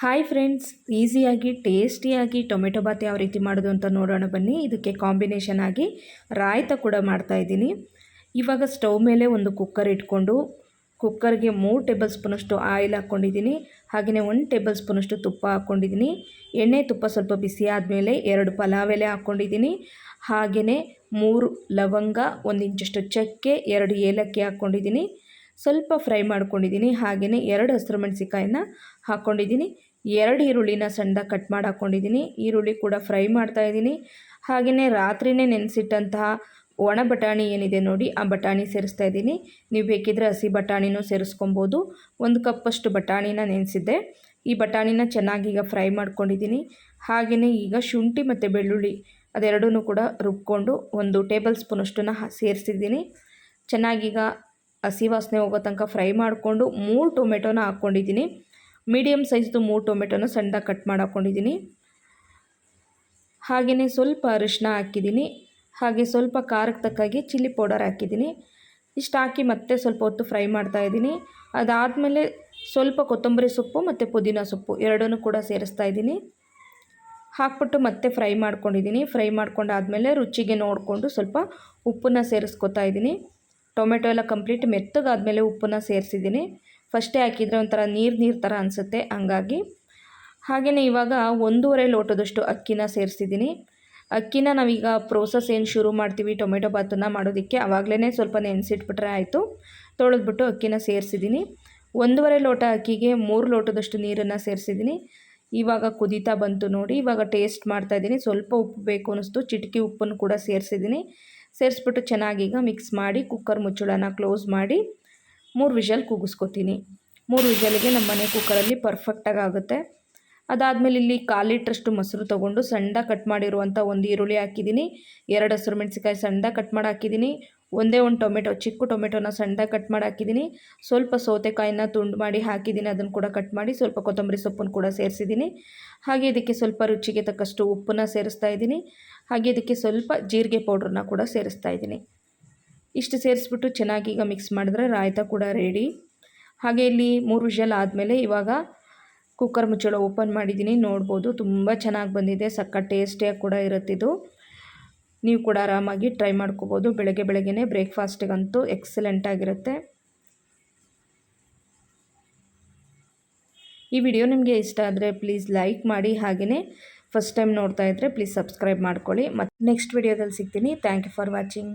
Hi friends, ಈಸಿಯಾಗಿ, ಟೇಸ್ಟಿಯಾಗಿ tomato Baat ಯಾವ ರೀತಿ ಮಾಡೋದು ಅಂತ ನೋಡೋಣ ಬನ್ನಿ. ಇದಕ್ಕೆ ಕಾಂಬಿನೇಷನ್ ಆಗಿ ರಾಯ್ತ ಕೂಡ ಮಾಡ್ತಾ ಇದ್ದೀನಿ. ಇವಾಗ ಸ್ಟವ್ ಮೇಲೆ ಒಂದು ಕುಕ್ಕರ್ ಇಟ್ಕೊಂಡು ಕುಕ್ಕರ್ಗೆ ಮೂರು ಟೇಬಲ್ ಸ್ಪೂನಷ್ಟು ಆಯಿಲ್ ಹಾಕ್ಕೊಂಡಿದ್ದೀನಿ. ಹಾಗೆಯೇ ಒಂದು ಟೇಬಲ್ ಸ್ಪೂನಷ್ಟು ತುಪ್ಪ ಹಾಕ್ಕೊಂಡಿದ್ದೀನಿ. ಎಣ್ಣೆ ತುಪ್ಪ ಸ್ವಲ್ಪ ಬಿಸಿ ಆದಮೇಲೆ ಎರಡು ಪಲಾವ್ ಎಲೆ ಹಾಕ್ಕೊಂಡಿದ್ದೀನಿ. ಹಾಗೆಯೇ ಮೂರು ಲವಂಗ, ಒಂದು ಇಂಚಷ್ಟು ಚಕ್ಕೆ, ಎರಡು ಏಲಕ್ಕಿ ಹಾಕ್ಕೊಂಡಿದ್ದೀನಿ. ಸ್ವಲ್ಪ ಫ್ರೈ ಮಾಡ್ಕೊಂಡಿದ್ದೀನಿ. ಹಾಗೆಯೇ ಎರಡು ಹಸಿರು ಮೆಣಸಿಕಾಯಿನ ಹಾಕ್ಕೊಂಡಿದ್ದೀನಿ ಎರಡು ಈರುಳ್ಳಿನ ಸಣ್ಣದಾಗಿ ಕಟ್ ಮಾಡಿ ಹಾಕ್ಕೊಂಡಿದ್ದೀನಿ ಈರುಳ್ಳಿ ಕೂಡ ಫ್ರೈ ಮಾಡ್ತಾಯಿದ್ದೀನಿ ಹಾಗೆಯೇ ರಾತ್ರಿನೇ ನೆನೆಸಿಟ್ಟಂತಹ ಒಣ ಬಟಾಣಿ ಏನಿದೆ ನೋಡಿ, ಆ ಬಟಾಣಿ ಸೇರಿಸ್ತಾ ಇದ್ದೀನಿ. ನೀವು ಬೇಕಿದ್ರೆ ಹಸಿ ಬಟಾಣಿನೂ ಸೇರಿಸ್ಕೊಬೋದು. ಒಂದು ಕಪ್ಪಷ್ಟು ಬಟಾಣಿನ ನೆನೆಸಿದ್ದೆ. ಈ ಬಟಾಣಿನ ಚೆನ್ನಾಗಿ ಫ್ರೈ ಮಾಡ್ಕೊಂಡಿದ್ದೀನಿ. ಹಾಗೆಯೇ ಈಗ ಶುಂಠಿ ಮತ್ತು ಬೆಳ್ಳುಳ್ಳಿ ಅದೆರಡೂ ಕೂಡ ರುಬ್ಕೊಂಡು ಒಂದು ಟೇಬಲ್ ಸ್ಪೂನಷ್ಟನ್ನು ಸೇರಿಸಿದ್ದೀನಿ. ಚೆನ್ನಾಗೀಗ ಹಸಿ ವಾಸನೆ ಹೋಗೋ ತನಕ ಫ್ರೈ ಮಾಡಿಕೊಂಡು ಮೂರು ಟೊಮೆಟೊನ ಹಾಕ್ಕೊಂಡಿದ್ದೀನಿ. ಮೀಡಿಯಮ್ ಸೈಜ್ದು ಮೂರು ಟೊಮೆಟೊನ ಸಣ್ಣದಾಗಿ ಕಟ್ ಮಾಡಿ ಹಾಕ್ಕೊಂಡಿದ್ದೀನಿ. ಹಾಗೆಯೇ ಸ್ವಲ್ಪ ಅರಿಶಿನ ಹಾಕಿದ್ದೀನಿ. ಹಾಗೆ ಸ್ವಲ್ಪ ಖಾರಕ್ಕೆ ತಕ್ಕಾಗಿ ಚಿಲ್ಲಿ ಪೌಡರ್ ಹಾಕಿದ್ದೀನಿ. ಇಷ್ಟು ಹಾಕಿ ಮತ್ತೆ ಸ್ವಲ್ಪ ಹೊತ್ತು ಫ್ರೈ ಮಾಡ್ತಾಯಿದ್ದೀನಿ ಅದಾದಮೇಲೆ ಸ್ವಲ್ಪ ಕೊತ್ತಂಬರಿ ಸೊಪ್ಪು ಮತ್ತು ಪುದೀನ ಸೊಪ್ಪು ಎರಡನ್ನೂ ಕೂಡ ಸೇರಿಸ್ತಾ ಇದ್ದೀನಿ. ಹಾಕ್ಬಿಟ್ಟು ಮತ್ತೆ ಫ್ರೈ ಮಾಡ್ಕೊಂಡಿದ್ದೀನಿ. ಫ್ರೈ ಮಾಡ್ಕೊಂಡಾದಮೇಲೆ ರುಚಿಗೆ ನೋಡಿಕೊಂಡು ಸ್ವಲ್ಪ ಉಪ್ಪನ್ನು ಸೇರಿಸ್ಕೊತಾ ಇದ್ದೀನಿ. ಟೊಮೆಟೊ ಎಲ್ಲ ಕಂಪ್ಲೀಟ್ ಮೆತ್ತಗಾದಮೇಲೆ ಉಪ್ಪನ್ನು ಸೇರಿಸಿದ್ದೀನಿ. ಫಸ್ಟೇ ಹಾಕಿದರೆ ಒಂಥರ ನೀರು ನೀರು ಥರ ಅನಿಸುತ್ತೆ, ಹಂಗಾಗಿ. ಹಾಗೆಯೇ ಇವಾಗ ಒಂದೂವರೆ ಲೋಟದಷ್ಟು ಅಕ್ಕಿನ ಸೇರಿಸಿದ್ದೀನಿ. ಅಕ್ಕಿನ ನಾವೀಗ ಪ್ರೋಸೆಸ್ ಏನು ಶುರು ಮಾಡ್ತೀವಿ ಟೊಮೆಟೊ ಬಾತನ್ನು ಮಾಡೋದಕ್ಕೆ ಆವಾಗಲೇ ಸ್ವಲ್ಪ ನೆನೆಸಿಟ್ಬಿಟ್ರೆ ಆಯಿತು. ತೊಳೆದ್ಬಿಟ್ಟು ಅಕ್ಕಿನ ಸೇರಿಸಿದ್ದೀನಿ. ಒಂದೂವರೆ ಲೋಟ ಅಕ್ಕಿಗೆ ಮೂರು ಲೋಟದಷ್ಟು ನೀರನ್ನು ಸೇರಿಸಿದ್ದೀನಿ. ಇವಾಗ ಕುದೀತಾ ಬಂತು ನೋಡಿ, ಇವಾಗ ಟೇಸ್ಟ್ ಮಾಡ್ತಾಯಿದ್ದೀನಿ ಸ್ವಲ್ಪ ಉಪ್ಪು ಬೇಕು ಅನ್ನಿಸ್ತು, ಚಿಟಕಿ ಉಪ್ಪನ್ನು ಕೂಡ ಸೇರಿಸಿದ್ದೀನಿ. ಸೇರಿಸ್ಬಿಟ್ಟು ಚೆನ್ನಾಗೀಗ ಮಿಕ್ಸ್ ಮಾಡಿ ಕುಕ್ಕರ್ ಮುಚ್ಚಳನ ಕ್ಲೋಸ್ ಮಾಡಿ ಮೂರು ವಿಷಲ್ ಕೂಗಿಸ್ಕೊತೀನಿ. ಮೂರು ವಿಷಲ್ಗೆ ನಮ್ಮ ಮನೆ ಕುಕ್ಕರಲ್ಲಿ ಪರ್ಫೆಕ್ಟಾಗಿ ಆಗುತ್ತೆ. ಅದಾದಮೇಲೆ ಇಲ್ಲಿ ಕಾಲು ಲೀಟ್ರಷ್ಟು ಮೊಸರು ತೊಗೊಂಡು ಸಣ್ಣ ಕಟ್ ಮಾಡಿರುವಂಥ ಒಂದು ಈರುಳ್ಳಿ ಹಾಕಿದ್ದೀನಿ. ಎರಡು ಹಸಿರು ಮೆಣಸಿಕಾಯಿ ಸಣ್ಣ ಕಟ್ ಮಾಡಿ ಹಾಕಿದ್ದೀನಿ. ಒಂದೇ ಒಂದು ಟೊಮೆಟೊ, ಚಿಕ್ಕ ಟೊಮೆಟೊನ ಸಣ್ಣದಾಗಿ ಕಟ್ ಮಾಡಿ ಹಾಕಿದ್ದೀನಿ. ಸ್ವಲ್ಪ ಸೌತೆಕಾಯಿನ ತುಂಡು ಮಾಡಿ ಹಾಕಿದ್ದೀನಿ. ಅದನ್ನು ಕೂಡ ಕಟ್ ಮಾಡಿ ಸ್ವಲ್ಪ ಕೊತ್ತಂಬರಿ ಸೊಪ್ಪನ್ನು ಕೂಡ ಸೇರಿಸಿದ್ದೀನಿ. ಹಾಗೆ ಇದಕ್ಕೆ ಸ್ವಲ್ಪ ರುಚಿಗೆ ತಕ್ಕಷ್ಟು ಉಪ್ಪನ್ನು ಸೇರಿಸ್ತಾ ಇದ್ದೀನಿ. ಹಾಗೆ ಇದಕ್ಕೆ ಸ್ವಲ್ಪ ಜೀರಿಗೆ ಪೌಡ್ರನ್ನ ಕೂಡ ಸೇರಿಸ್ತಾ ಇದ್ದೀನಿ. ಇಷ್ಟು ಸೇರಿಸ್ಬಿಟ್ಟು ಚೆನ್ನಾಗಿ ಈಗ ಮಿಕ್ಸ್ ಮಾಡಿದ್ರೆ ರಾಯ್ತ ಕೂಡ ರೆಡಿ ಹಾಗೆ ಇಲ್ಲಿ ಮೂರು ವಿಷಲ್ ಆದಮೇಲೆ ಇವಾಗ ಕುಕ್ಕರ್ ಮುಚ್ಚಳ ಓಪನ್ ಮಾಡಿದ್ದೀನಿ. ನೋಡ್ಬೋದು, ತುಂಬ ಚೆನ್ನಾಗಿ ಬಂದಿದೆ. ಸಕ್ಕ ಟೇಸ್ಟಿಯಾಗಿ ಕೂಡ ಇರುತ್ತಿದ್ದು ನೀವು ಕೂಡ ಆರಾಮಾಗಿ ಟ್ರೈ ಮಾಡ್ಕೋಬೋದು. ಬೆಳಗ್ಗೆ ಬೆಳಗ್ಗೆ ಬ್ರೇಕ್ಫಾಸ್ಟಿಗಂತೂ ಎಕ್ಸಲೆಂಟ್ ಆಗಿರುತ್ತೆ. ಈ ವಿಡಿಯೋ ನಿಮಗೆ ಇಷ್ಟ ಆದರೆ ಪ್ಲೀಸ್ ಲೈಕ್ ಮಾಡಿ. ಹಾಗೆಯೇ ಫಸ್ಟ್ ಟೈಮ್ ನೋಡ್ತಾ ಇದ್ದರೆ ಪ್ಲೀಸ್ ಸಬ್ಸ್ಕ್ರೈಬ್ ಮಾಡ್ಕೊಳ್ಳಿ. ಮತ್ತು ನೆಕ್ಸ್ಟ್ ವಿಡಿಯೋದಲ್ಲಿ ಸಿಗ್ತೀನಿ. Thank you for watching.